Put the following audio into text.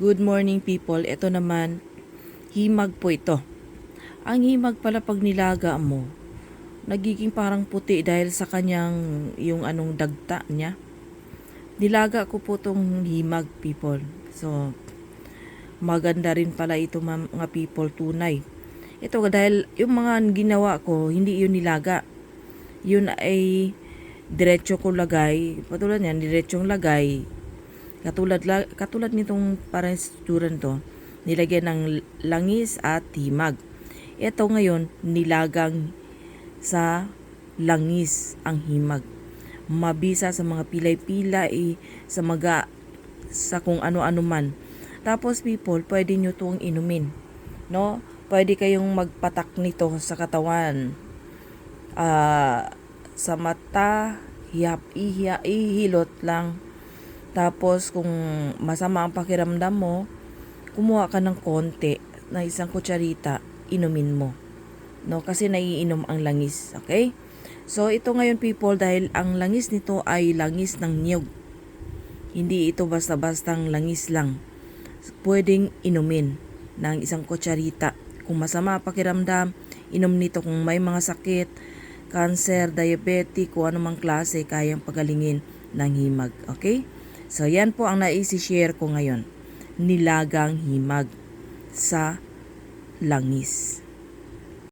Good morning people. Ito naman, himag po ito. Ang himag pala pag nilaga mo, nagiging parang puti dahil sa kanyang yung anong dagta niya. Nilaga ko po tong himag people. So, maganda rin pala ito mga people tunay. Ito dahil yung mga ginawa ko, hindi yun nilaga. Yun ay diretso ko lagay. Patulad yan, diretsong lagay. Katulad, la- katulad nitong parang student to, nilagyan ng langis at himag. Ito ngayon, nilagang sa langis ang himag. Mabisa sa mga pilay-pilay, sa mga, sa kung ano-ano man. Tapos people, pwede nyo itong inumin. No? Pwede kayong magpatak nito sa katawan. Ah, sa mata, hiyap, ihiya, ihilot lang. Tapos kung masama ang pakiramdam mo, kumuha ka ng konti na isang kutsarita, inumin mo. No, kasi naiinom ang langis, okay? So ito ngayon people dahil ang langis nito ay langis ng niyog. Hindi ito basta-bastang langis lang. Pwedeng inumin ng isang kutsarita. Kung masama ang pakiramdam, inom nito kung may mga sakit, cancer, diabetic, kung anumang klase, kayang pagalingin ng himag. Okay? So, yan po ang naisi-share ko ngayon. Nilagang himag sa langis.